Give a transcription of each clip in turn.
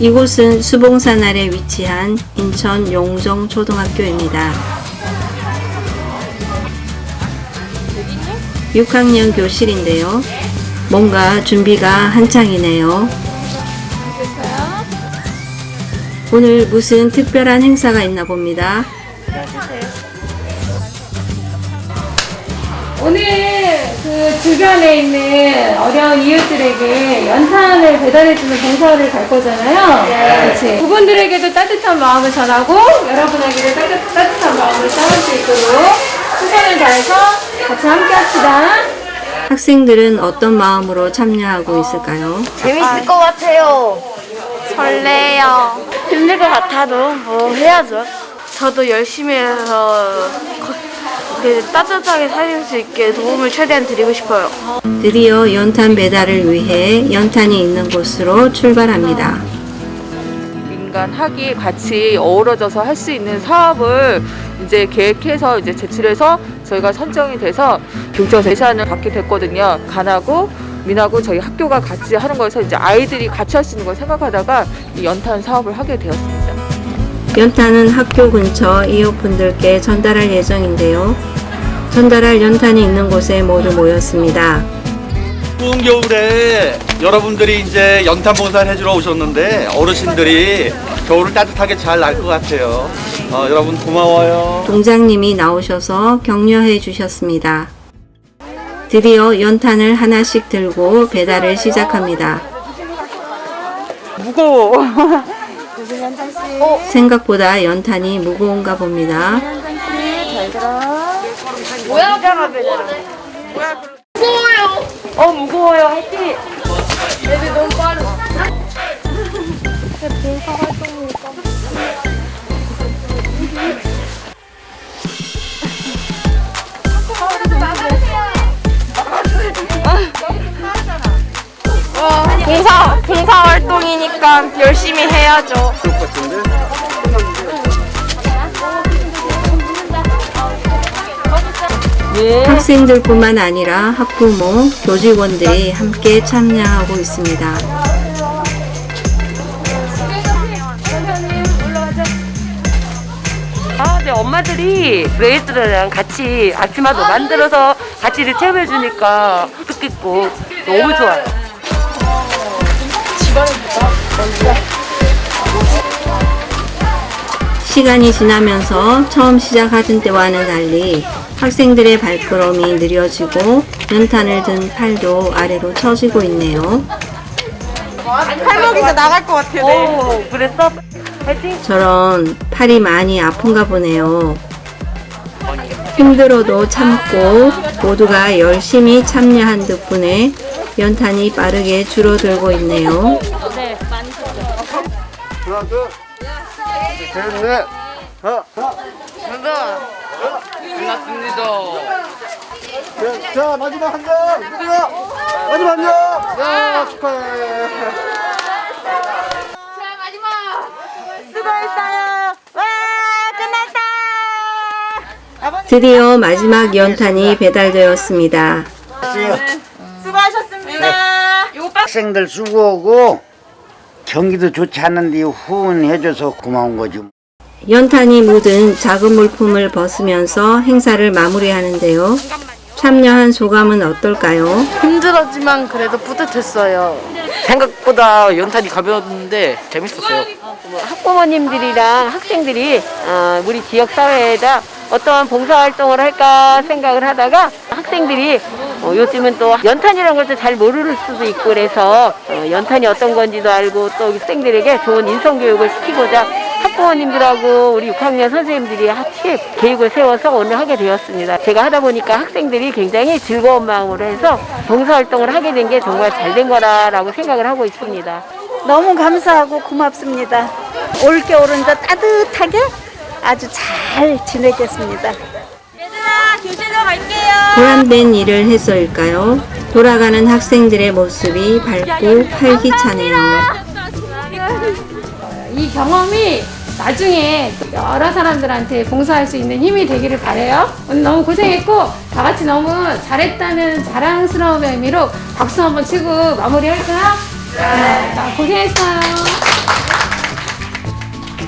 이곳은 수봉산 아래 위치한 인천 용정 초등학교입니다. 6학년 교실인데요. 뭔가 준비가 한창이네요. 오늘 무슨 특별한 행사가 있나 봅니다. 오늘 그 주변에 있는 어려운 이웃들에게 연탄을 배달해주는 봉사를 갈 거잖아요. 그렇지. 그분들에게도 따뜻한 마음을 전하고 여러분에게도 따뜻, 따뜻한 마음을 전할 수 있도록 최선을 다해서 같이 함께 합시다. 학생들은 어떤 마음으로 참여하고 있을까요? 재밌을 것 같아요. 설레요. 힘들 것 같아도 뭐 해야죠. 저도 열심히 해서 거- 이렇게 따뜻하게 살릴 수 있게 도움을 최대한 드리고 싶어요. 드디어 연탄 배달을 위해 연탄이 있는 곳으로 출발합니다. 민간 학이 같이 어우러져서 할 수 있는 사업을 이제 계획해서 이제 제출해서 저희가 선정이 돼서 교육청 대상을 받게 됐거든요. 간하고 민하고 저희 학교가 같이 하는 거에서 이제 아이들이 같이 할 수 있는 걸 생각하다가 이 연탄 사업을 하게 되었습니다. 연탄은 학교 근처 이웃분들께 전달할 예정인데요. 전달할 연탄이 있는 곳에 모두 모였습니다. 추운 겨울에 여러분들이 이제 연탄 봉사를 해주러 오셨는데 어르신들이 겨울을 따뜻하게 잘 날 것 같아요. 어, 여러분 고마워요. 동장님이 나오셔서 격려해 주셨습니다. 드디어 연탄을 하나씩 들고 배달을 시작합니다. 무거워. 생각보다 연탄이 무거운가 봅니다. 어 무거워요. 화이팅! 봉사 봉사 활동이니까 열심히 해야죠. 학생들뿐만 아니라 학부모, 교직원들이 함께 참여하고 있습니다. 아, 네, 엄마들이 레이들이랑 같이 아침마다 만들어서 같이 이렇게 체험해 주니까 뜻깊고 너무 좋아요. 시간이 지나면서 처음 시작하던 때와는 달리 학생들의 발걸음이 느려지고 연탄을 든 팔도 아래로 처지고 있네요. 팔목이가 나갈 것 같아요. 오, 그랬어? 저런 팔이 많이 아픈가 보네요. 힘들어도 참고 모두가 열심히 참여한 덕분에 연탄이 빠르게 줄어들고 있네요. 하나, 둘, 셋, 넷. 하, 하. 자, 자, 마지막 한 장. 마지막 한 장. 야, 축하해. 드디어 마지막 연탄이 배달되었습니다. 학생들 수고하고 경기도 좋지 않은데 후원해줘서 고마운 거지. 연탄이 묻은 작은 물품을 벗으면서 행사를 마무리하는데요. 참여한 소감은 어떨까요? 힘들었지만 그래도 뿌듯했어요. 생각보다 연탄이 가벼웠는데 재밌었어요. 학부모님들이랑 학생들이 어, 우리 지역 사회에다 어떠한 봉사활동을 할까 생각을 하다가 학생들이 어, 요즘은 또 연탄이라는 걸또잘 모를 수도 있고 그래서 어, 연탄이 어떤 건지도 알고 또 학생들에게 좋은 인성교육을 시키고자 학부모님들하고 우리 6학년 선생님들이 같이 계획을 세워서 오늘 하게 되었습니다. 제가 하다 보니까 학생들이 굉장히 즐거운 마음으로 해서 봉사활동을 하게 된 게 정말 잘 된 거라라고 생각을 하고 있습니다. 너무 감사하고 고맙습니다. 올겨울은 더 따뜻하게 아주 잘 지내겠습니다. 보람된 일을 해서일까요? 돌아가는 학생들의 모습이 밝고 활기차네요. 이 경험이 나중에 여러 사람들한테 봉사할 수 있는 힘이 되기를 바래요. 오늘 너무 고생했고 다 같이 너무 잘했다는 자랑스러운 의미로 박수 한번 치고 마무리할까요? 자, 고생했어요.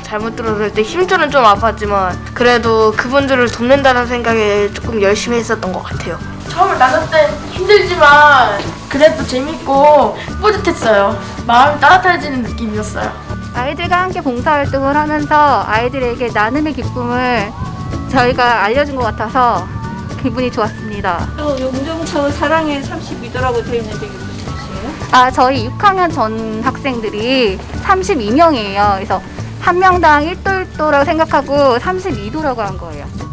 잘못 들었을 때 힘줄은 좀 아팠지만 그래도 그분들을 돕는다는 생각에 조금 열심히 했었던 것 같아요. 처음에 나설 땐 힘들지만 그래도 재밌고 뿌듯했어요. 마음이 따뜻해지는 느낌이었어요. 아이들과 함께 봉사활동을 하면서 아이들에게 나눔의 기쁨을 저희가 알려준 것 같아서 기분이 좋았습니다. 용종초 사랑의 32도라고 되어 있는데 이게 무슨 뜻이에요? 아, 저희 6학년 전 학생들이 32명이에요. 그래서 한 명당 1도 1도라고 생각하고 32도라고 한 거예요.